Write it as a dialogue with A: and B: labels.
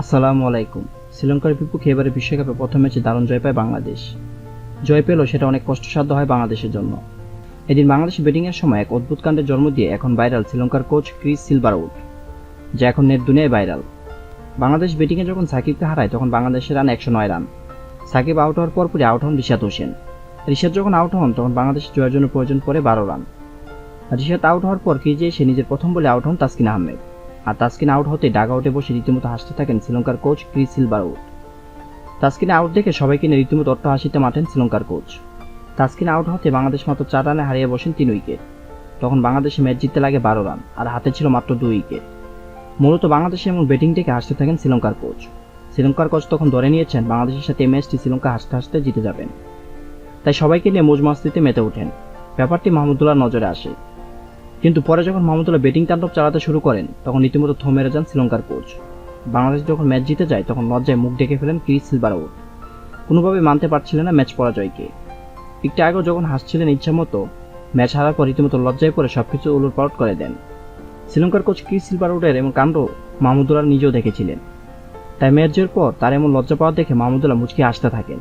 A: আসসালামু আলাইকুম। শ্রীলঙ্কার বিপক্ষে এবারে বিশ্বকাপে প্রথম ম্যাচে দারুণ জয় পায় বাংলাদেশ। জয় পেলেও সেটা অনেক কষ্টসাধ্য হয় বাংলাদেশের জন্য। এদিন বাংলাদেশ ব্যাটিংয়ের সময় এক অদ্ভুত কাণ্ডের জন্ম দিয়ে এখন ভাইরাল শ্রীলঙ্কার কোচ ক্রিস সিলভারউড, যা এখন নেট দুনিয়ায় ভাইরাল। বাংলাদেশ ব্যাটিংয়ে যখন সাকিবকে হারায়, তখন বাংলাদেশের রান একশো নয় রান। সাকিব আউট হওয়ার পরপরই আউট হন রিশাদ হোসেন। রিশাদ যখন আউট হন, তখন বাংলাদেশ জয়ের জন্য প্রয়োজন পড়ে বারো রান। রিশাদ আউট হওয়ার পর ক্রিজে এসে নিজের প্রথম বলে আউট হন তাসকিন আহমেদ। আর তাসকিন আউট হতে ডাগ আউটে বসে রীতিমতো হাসতে থাকেন শ্রীলঙ্কার coach Chris Silverwood. Taskin out দেখে সবাইকে নিয়ে রীতিমতো অট্ট হাসিতে মাঠেন শ্রীলঙ্কার কোচ তাসকিন আউট হতে বাংলাদেশ মাত্র চার রানে হারিয়ে বসেন তিন উইকেট তখন বাংলাদেশে ম্যাচ জিততে লাগে বারো রান, আর হাতে ছিল মাত্র দুই উইকেট মূলত বাংলাদেশে এমন ব্যাটিং থেকে হাসতে থাকেন শ্রীলঙ্কার কোচ শ্রীলঙ্কার কোচ তখন ধরে নিয়েছেন, বাংলাদেশের সাথে ম্যাচটি শ্রীলঙ্কা হাসতে হাসতে জিতে যাবেন। তাই সবাইকে নিয়ে মৌজ মাস্তিতে মেতে ওঠেন। ব্যাপারটি মাহমুদুল্লাহ নজরে আসে। কিন্তু পরে যখন মাহমুদুল্লাহ ব্যাটিং তাণ্ডব চালাতে শুরু করেন, তখন রীতিমতো থ মেরে যান শ্রীলঙ্কার কোচ। বাংলাদেশ যখন ম্যাচ জিতে যায়, তখন লজ্জায় মুখ ডেকে ফেলেন ক্রিস সিলভারউড কোনোভাবে মানতে পারছিলেন না ম্যাচ পরাজয়কে। একটু আগেও যখন হাসছিলেন ইচ্ছা মতো, ম্যাচ হারার পর রীতিমতো লজ্জায় পড়ে সবকিছু উলট পালট করে দেন। শ্রীলঙ্কার কোচ ক্রিস সিলভারউডের এমন কাণ্ড মাহমুদুল্লাহ নিজেও দেখেছিলেন। তাই ম্যাচ জয়ের পর তার এমন লজ্জা পাওয়া দেখে মাহমুদুল্লাহ মুচকি আসতে থাকেন।